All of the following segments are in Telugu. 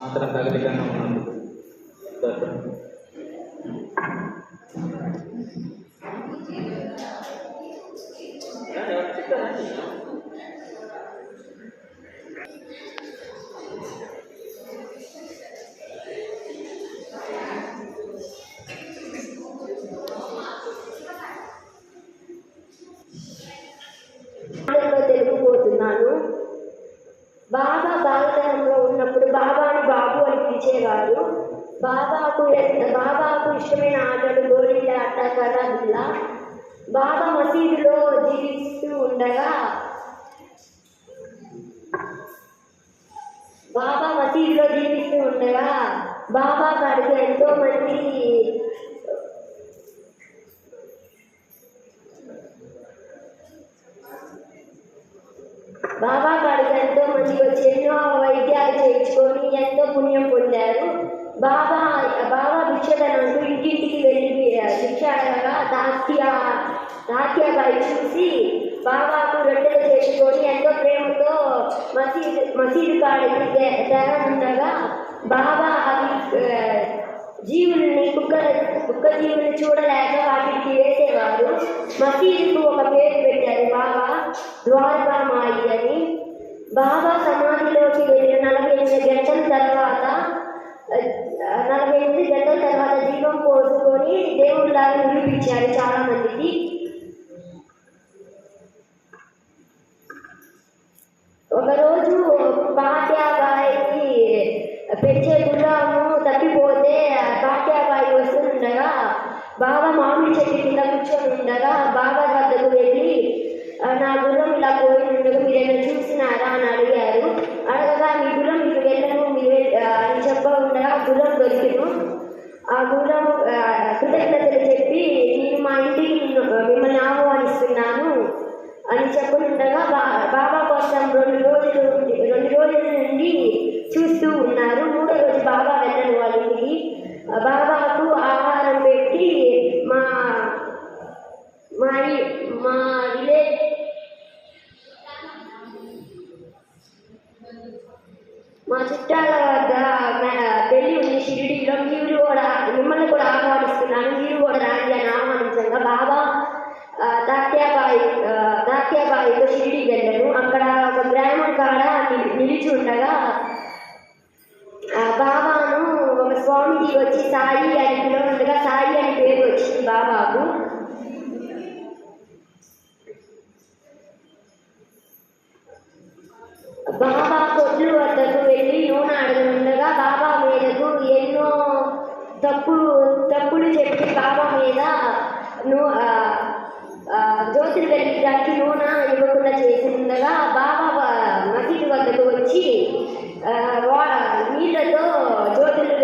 మాత్రం ప్రగతికరంగా ఉన్నందుకు స్తోత్రం. ఇచ్చేవారు బాబాకు బాబాకు ఇష్టమైన ఆటలు గోళీల ఆట కదా బిళ్ళ బాబా మసీదులో జీవిస్తూ ఉండగా బాబా మసీదులో జీవిస్తూ ఉండగా బాబా గారికి ఎంతో మంది బాబా గారికి ఎంతో మంది వచ్చి ఎన్నో అడగగా దాత్య దాత్యాబాయి చూసి బాబాకు రొట్టెలు చేసుకొని ఎంతో ప్రేమతో మసీదు మసీదు కాడికి తె- ఉండగా బాబా అవి ఆ, జీవుల్ని కుక్క కుక్క జీవుల్ని చూడలేక వాటికి వేసేవారు. మసీదుకు ఒక పేరు పెట్టారు బాబా ద్వారకామాయి అని. బాబా సమాధిలోకి వెళ్ళిన నలభై ఎనిమిది గంటల తర్వాత నలభై ఎనిమిది గంటల తర్వాత దీపం పోసుకొని దేవుళ్ళలాగా ఇచ్చారు చాలా మందికి ఒకరోజు పాట్యాబాయికి పెంచే గుర్రాము తప్పిపోతే పాట్యాబాయి వస్తుండగా బాబా మామిడి చెట్టు కింద కూర్చొని ఉండగా బాబా వద్దకు వెళ్ళి నా గుర్రం ఇలా పోయి ఉండగా మీరేమైనా చూసినారా? అని అడిగారు అడగగా మీ గుర్రం మీకు వెళ్ళను మీరు వెళ్- ఆ, అని చెప్ప ఉండగా గుర్రం దొరికిను ఆ గుర్రం ఆ, కృతజ్ఞతలు చెప్పి నేను మా ఇంటికి నిన్ను- మిమ్మల్ని ఆహ్వానిస్తున్నాను అని చెప్పుకుండగా బా బాబా కోసం రెండు రోజులు రెండు రోజుల నుండి చూస్తూ ఉన్నారు. మూడో రోజు బాబా వెళ్ళను వాళ్ళ ఇంటికి బాబాకు ఆహారం పెట్టి మా మా మా విలేజ్ మా చుట్టాల ఉండగా ఆ, బాబాను ఒక స్వామిజీ వచ్చి సాయి అని పిలవగా సాయి అని పేరు వచ్చింది బాబాకు. బాబా కొట్లు వద్దకు వెళ్ళి నూనె అడగనుండగా బాబా మీదకు ఎన్నో తప్పులు తప్పులు చెప్పి బాబా మీద నూ ఆ, దానికి నూనె ఇవ్వకుండా చేసి ఉండగా బాబా వ- మసీదు వద్దకు వచ్చి ఆ, వా- నీళ్ళతో జ్యోతులు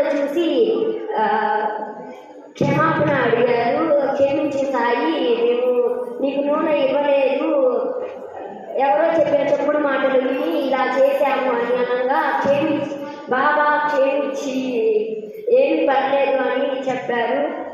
వెలిగించగా చూసి క్షమాపణ అడిగారు. క్షమించి సాయి మేము నీకు నూనె ఇవ్వలేదు. ఎవరో చెప్పిన చెప్పుడు మాటలు విని ఇలా చేశాము అని అనగా క్షమించి బాబా క్షేమించి. ఏమి పర్లేదు అని చెప్పారు.